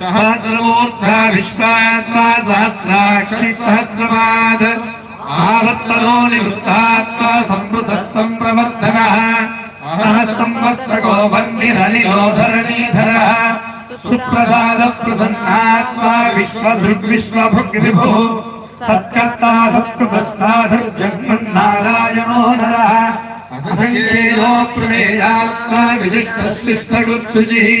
सहस्रमूर्ध विश्वात्मा सहस्राक्षि सहस्रवाद आहत्तनो निवृत्तात्मा संवृतः सम्प्रवर्धनः सहसंवर्तको बन्धिरनिलोधरणीधरः सुप्रसाद प्रसन्नात्मा विश्वभृग्विश्वभुग्विभुः सत्कर्ता सत्कृतः साधुर्जग्मन्नारायणो नरः असङ्ख्येयो प्रमेयात्मा विशिष्टश्लिष्टगुप्सुजिः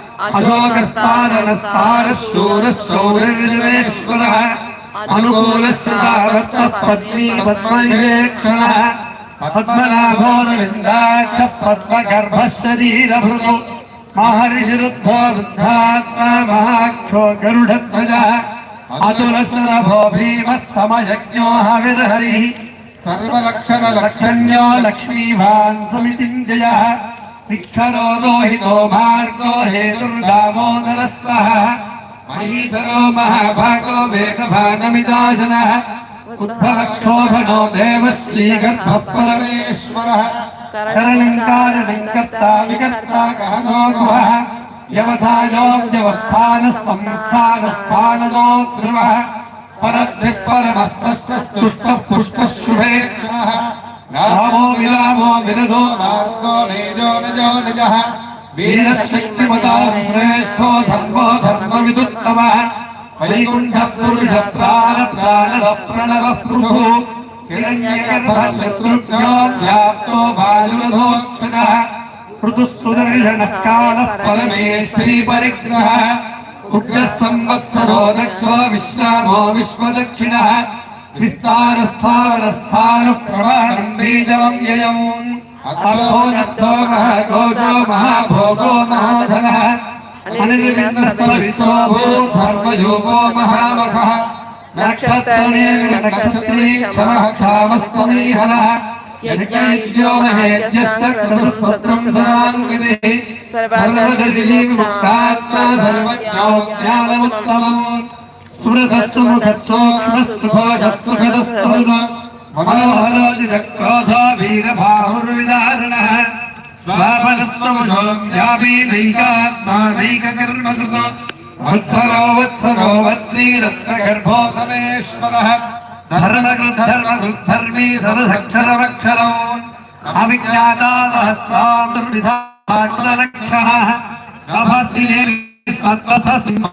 अशोकस्तारस्तारशूरशौरिर्वेश्वरः अनुकूलस्तावत्तपत्नीपद्मनिवेक्षणः पद्मनाभोरविन्दाश्च पद्मगर्भशरीरभृतौ महर्षिरुद्धो वृद्धात्मा महाक्षो गरुडध्वजः अतुलसुरभो भीमः समयज्ञो हविर्हरिः सर्वलक्षणलक्षण्यो लक्ष्मीभान् समितिञ्जयः तिक्षरोहितो मार्गो हेतुर्दामोदरः सः महीधरो महाभागो वेदभानमिदाशनः उद्भवक्षोभनो देवश्रीगर्भपरमेश्वरः करणङ्कारणङ्कर्ता विकर्ता गहनो गुहः व्यवसायो व्यवस्थानः संस्थानस्थानदो ध्रुवः परद्भिः परमस्पष्टस्तुष्टः पुष्टः शुभेक्षणः रामो विरामो विरधो नान्दो निजो निजो निजः वीरशक्तिमतां श्रेष्ठो धर्मो धर्मविदुत्तमः वैकुण्ठपुरुषप्राणप्राणवप्रणवपुरुषो हिरण्यगर्भशत्रुघ्नो व्याप्तो बालुरधोक्षणः ऋतुः सुदर्शनः कालः परमेश्वरीपरिग्रहः उग्रः संवत्सरो दक्षो विश्रामो विश्वदक्षिणः विस्तार विस्तारस्थानस्थानप्रमाणम् अथो नद्धो महाघोषो महाभोगो महाधनः अनिर्विन्दस्तविस्तो भूर्धर्मयोगो महामखः नक्षत्रनिर्नक्षत्रीक्षमः क्षामः समीहनः यज्ञैज्ञो महेज्ञश्च क्रतुस्वत्रम् सदाङ्गतिः सर्वदर्शिनीम् मुक्तात्मा सर्वज्ञो ज्ञानमुत्तमम् सुरसत्सुखसोक्षसुभागसुखदस्तरुण मनोहराजिदक्रोधा वीरबाहुर्विदारणः स्वापनस्तमुषोऽव्यापीनैकात्मानैककर्मसुत वत्सरो वत्सरो वत्सीरत्नगर्भोतमेश्वरः धर्मकृद्धर्मकृद्धर्मी सरसक्षरमक्षरम् अभिज्ञाता सहस्रान्तर्विधाक्षः नभस्ति देवी सर्वथ सिंह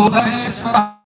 भूतमेश्वरः